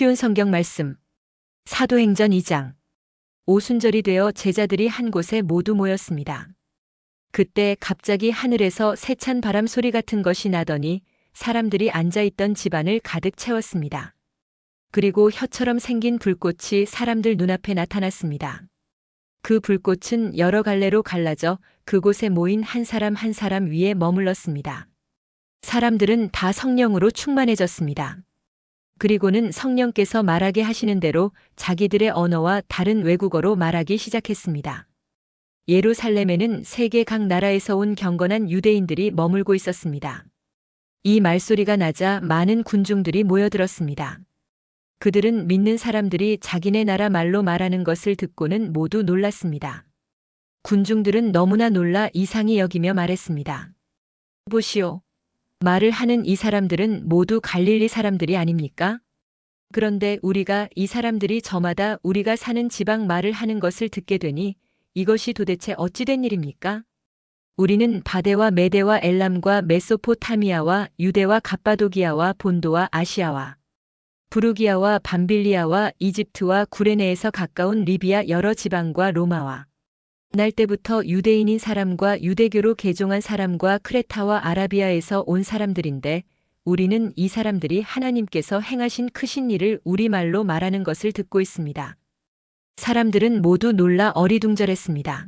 쉬운 성경 말씀. 사도행전 2장. 오순절이 되어 제자들이 한 곳에 모두 모였습니다. 그때 갑자기 하늘에서 세찬 바람 소리 같은 것이 나더니 사람들이 앉아있던 집안을 가득 채웠습니다. 그리고 혀처럼 생긴 불꽃이 사람들 눈앞에 나타났습니다. 그 불꽃은 여러 갈래로 갈라져 그곳에 모인 한 사람 한 사람 위에 머물렀습니다. 사람들은 다 성령으로 충만해졌습니다. 그리고는 성령께서 말하게 하시는 대로 자기들의 언어와 다른 외국어로 말하기 시작했습니다. 예루살렘에는 세계 각 나라에서 온 경건한 유대인들이 머물고 있었습니다. 이 말소리가 나자 많은 군중들이 모여들었습니다. 그들은 믿는 사람들이 자기네 나라 말로 말하는 것을 듣고는 모두 놀랐습니다. 군중들은 너무나 놀라 이상히 여기며 말했습니다. 보시오. 말을 하는 이 사람들은 모두 갈릴리 사람들이 아닙니까? 그런데 우리가 이 사람들이 저마다 우리가 사는 지방 말을 하는 것을 듣게 되니 이것이 도대체 어찌된 일입니까? 우리는 바데와 메데와 엘람과 메소포타미아와 유대와 갑바도기아와 본도와 아시아와 부르기아와 밤빌리아와 이집트와 구레네에서 가까운 리비아 여러 지방과 로마와 날 때부터 유대인인 사람과 유대교로 개종한 사람과 크레타와 아라비아에서 온 사람들인데 우리는 이 사람들이 하나님께서 행하신 크신 일을 우리말로 말하는 것을 듣고 있습니다. 사람들은 모두 놀라 어리둥절했습니다.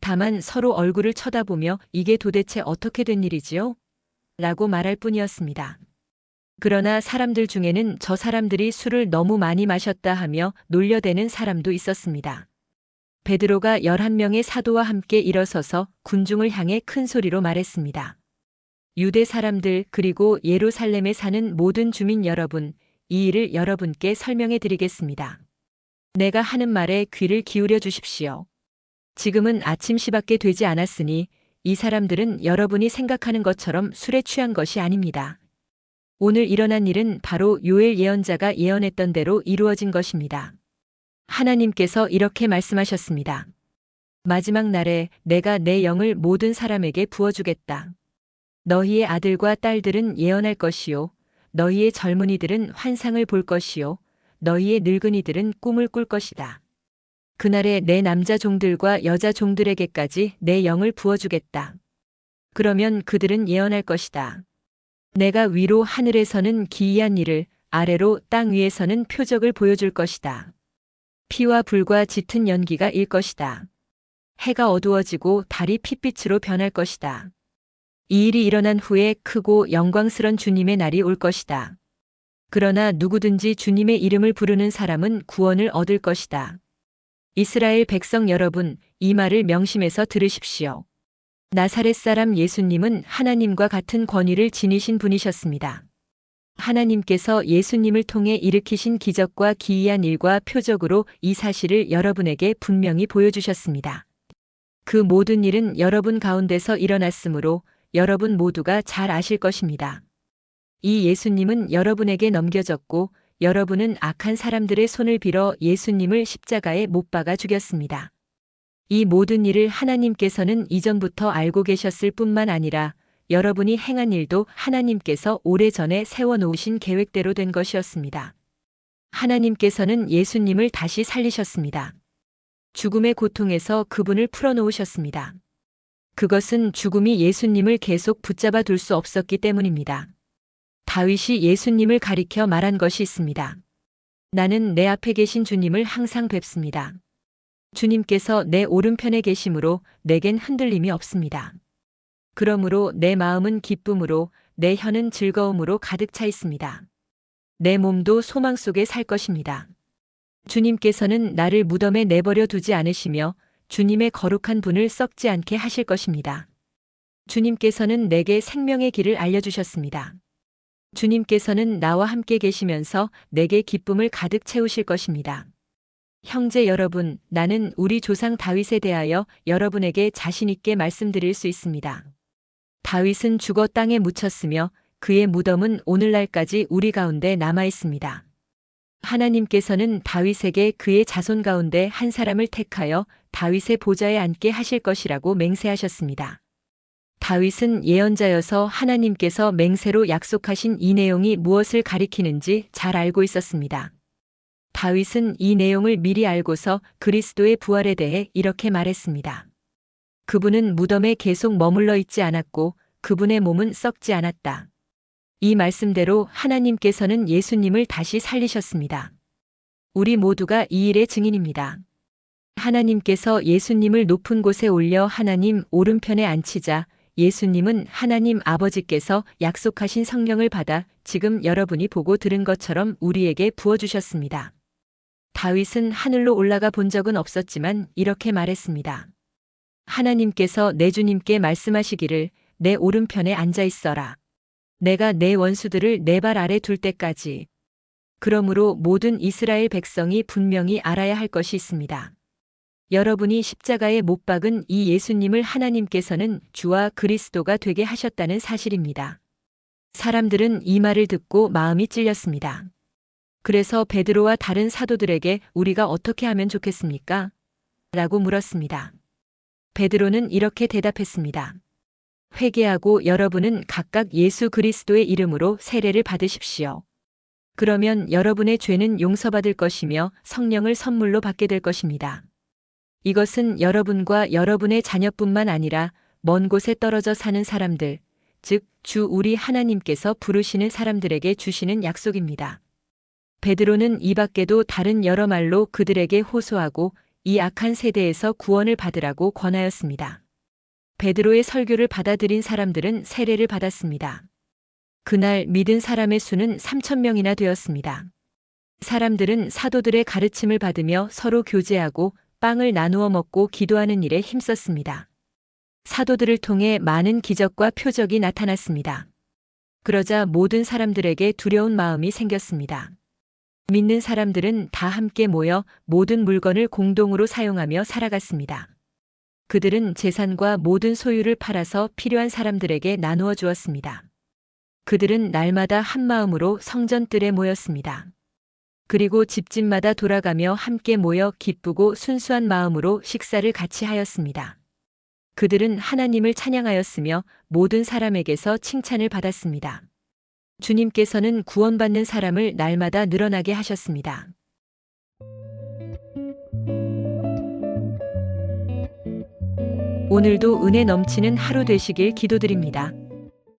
다만 서로 얼굴을 쳐다보며 이게 도대체 어떻게 된 일이지요? 라고 말할 뿐이었습니다. 그러나 사람들 중에는 저 사람들이 술을 너무 많이 마셨다 하며 놀려대는 사람도 있었습니다. 베드로가 11명의 사도와 함께 일어서서 군중을 향해 큰 소리로 말했습니다. 유대 사람들 그리고 예루살렘에 사는 모든 주민 여러분, 이 일을 여러분께 설명해 드리겠습니다. 내가 하는 말에 귀를 기울여 주십시오. 지금은 아침 시밖에 되지 않았으니 이 사람들은 여러분이 생각하는 것처럼 술에 취한 것이 아닙니다. 오늘 일어난 일은 바로 요엘 예언자가 예언했던 대로 이루어진 것입니다. 하나님께서 이렇게 말씀하셨습니다. 마지막 날에 내가 내 영을 모든 사람에게 부어주겠다. 너희의 아들과 딸들은 예언할 것이요. 너희의 젊은이들은 환상을 볼 것이요. 너희의 늙은이들은 꿈을 꿀 것이다. 그날에 내 남자 종들과 여자 종들에게까지 내 영을 부어주겠다. 그러면 그들은 예언할 것이다. 내가 위로 하늘에서는 기이한 일을, 아래로 땅 위에서는 표적을 보여줄 것이다. 피와 불과 짙은 연기가 일 것이다. 해가 어두워지고 달이 핏빛으로 변할 것이다. 이 일이 일어난 후에 크고 영광스런 주님의 날이 올 것이다. 그러나 누구든지 주님의 이름을 부르는 사람은 구원을 얻을 것이다. 이스라엘 백성 여러분, 이 말을 명심해서 들으십시오. 나사렛 사람 예수님은 하나님과 같은 권위를 지니신 분이셨습니다. 하나님께서 예수님을 통해 일으키신 기적과 기이한 일과 표적으로 이 사실을 여러분에게 분명히 보여주셨습니다. 그 모든 일은 여러분 가운데서 일어났으므로 여러분 모두가 잘 아실 것입니다. 이 예수님은 여러분에게 넘겨졌고 여러분은 악한 사람들의 손을 빌어 예수님을 십자가에 못 박아 죽였습니다. 이 모든 일을 하나님께서는 이전부터 알고 계셨을 뿐만 아니라 여러분이 행한 일도 하나님께서 오래전에 세워놓으신 계획대로 된 것이었습니다. 하나님께서는 예수님을 다시 살리셨습니다. 죽음의 고통에서 그분을 풀어놓으셨습니다. 그것은 죽음이 예수님을 계속 붙잡아 둘 수 없었기 때문입니다. 다윗이 예수님을 가리켜 말한 것이 있습니다. 나는 내 앞에 계신 주님을 항상 뵙습니다. 주님께서 내 오른편에 계심으로 내겐 흔들림이 없습니다. 그러므로 내 마음은 기쁨으로 내 혀는 즐거움으로 가득 차 있습니다. 내 몸도 소망 속에 살 것입니다. 주님께서는 나를 무덤에 내버려 두지 않으시며 주님의 거룩한 분을 썩지 않게 하실 것입니다. 주님께서는 내게 생명의 길을 알려주셨습니다. 주님께서는 나와 함께 계시면서 내게 기쁨을 가득 채우실 것입니다. 형제 여러분, 나는 우리 조상 다윗에 대하여 여러분에게 자신있게 말씀드릴 수 있습니다. 다윗은 죽어 땅에 묻혔으며 그의 무덤은 오늘날까지 우리 가운데 남아 있습니다. 하나님께서는 다윗에게 그의 자손 가운데 한 사람을 택하여 다윗의 보좌에 앉게 하실 것이라고 맹세하셨습니다. 다윗은 예언자여서 하나님께서 맹세로 약속하신 이 내용이 무엇을 가리키는지 잘 알고 있었습니다. 다윗은 이 내용을 미리 알고서 그리스도의 부활에 대해 이렇게 말했습니다. 그분은 무덤에 계속 머물러 있지 않았고 그분의 몸은 썩지 않았다. 이 말씀대로 하나님께서는 예수님을 다시 살리셨습니다. 우리 모두가 이 일의 증인입니다. 하나님께서 예수님을 높은 곳에 올려 하나님 오른편에 앉히자 예수님은 하나님 아버지께서 약속하신 성령을 받아 지금 여러분이 보고 들은 것처럼 우리에게 부어주셨습니다. 다윗은 하늘로 올라가 본 적은 없었지만 이렇게 말했습니다. 하나님께서 내 주님께 말씀하시기를 내 오른편에 앉아 있어라. 내가 내 원수들을 내 발 아래 둘 때까지. 그러므로 모든 이스라엘 백성이 분명히 알아야 할 것이 있습니다. 여러분이 십자가에 못 박은 이 예수님을 하나님께서는 주와 그리스도가 되게 하셨다는 사실입니다. 사람들은 이 말을 듣고 마음이 찔렸습니다. 그래서 베드로와 다른 사도들에게 우리가 어떻게 하면 좋겠습니까? 라고 물었습니다. 베드로는 이렇게 대답했습니다. 회개하고 여러분은 각각 예수 그리스도의 이름으로 세례를 받으십시오. 그러면 여러분의 죄는 용서받을 것이며 성령을 선물로 받게 될 것입니다. 이것은 여러분과 여러분의 자녀뿐만 아니라 먼 곳에 떨어져 사는 사람들, 즉, 주 우리 하나님께서 부르시는 사람들에게 주시는 약속입니다. 베드로는 이 밖에도 다른 여러 말로 그들에게 호소하고 이 악한 세대에서 구원을 받으라고 권하였습니다. 베드로의 설교를 받아들인 사람들은 세례를 받았습니다. 그날 믿은 사람의 수는 3천 명이나 되었습니다. 사람들은 사도들의 가르침을 받으며 서로 교제하고 빵을 나누어 먹고 기도하는 일에 힘썼습니다. 사도들을 통해 많은 기적과 표적이 나타났습니다. 그러자 모든 사람들에게 두려운 마음이 생겼습니다. 믿는 사람들은 다 함께 모여 모든 물건을 공동으로 사용하며 살아갔습니다. 그들은 재산과 모든 소유를 팔아서 필요한 사람들에게 나누어 주었습니다. 그들은 날마다 한 마음으로 성전뜰에 모였습니다. 그리고 집집마다 돌아가며 함께 모여 기쁘고 순수한 마음으로 식사를 같이 하였습니다. 그들은 하나님을 찬양하였으며 모든 사람에게서 칭찬을 받았습니다. 주님께서는 구원받는 사람을 날마다 늘어나게 하셨습니다. 오늘도 은혜 넘치는 하루 되시길 기도드립니다.